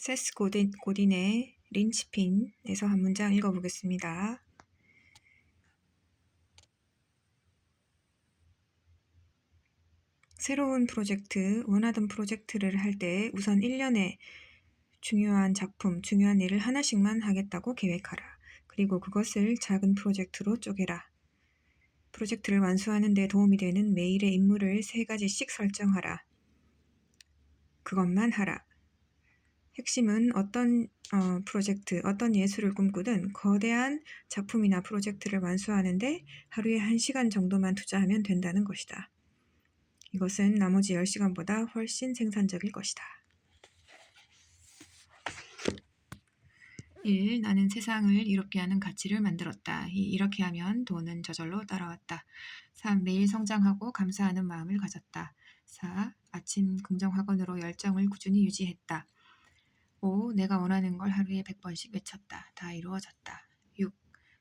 세스 고딘, 고딘의 린치핀에서 한 문장 읽어보겠습니다. 새로운 프로젝트, 원하던 프로젝트를 할 때 우선 1년에 중요한 작품, 중요한 일을 하나씩만 하겠다고 계획하라. 그리고 그것을 작은 프로젝트로 쪼개라. 프로젝트를 완수하는 데 도움이 되는 매일의 임무를 세 가지씩 설정하라. 그것만 하라. 핵심은 어떤 어, 프로젝트, 어떤 예술을 꿈꾸든 거대한 작품이나 프로젝트를 완수하는데 하루에 1시간 정도만 투자하면 된다는 것이다. 이것은 나머지 10시간보다 훨씬 생산적일 것이다. 1. 나는 세상을 이롭게 하는 가치를 만들었다. 이 이렇게 하면 돈은 저절로 따라왔다. 3. 매일 성장하고 감사하는 마음을 가졌다. 4. 아침 긍정학원으로 열정을 꾸준히 유지했다. 5. 내가 원하는 걸 하루에 100번씩 외쳤다. 다 이루어졌다. 6.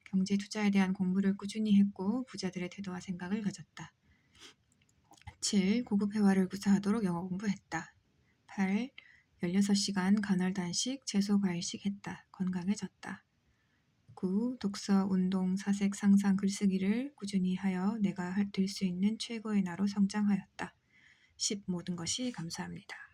경제 투자에 대한 공부를 꾸준히 했고 부자들의 태도와 생각을 가졌다. 7. 고급 회화를 구사하도록 영어 공부했다. 8. 16시간 간헐 단식, 채소 과일식 했다. 건강해졌다. 9. 독서, 운동, 사색, 상상, 글쓰기를 꾸준히 하여 내가 될 수 있는 최고의 나로 성장하였다. 10. 모든 것이 감사합니다.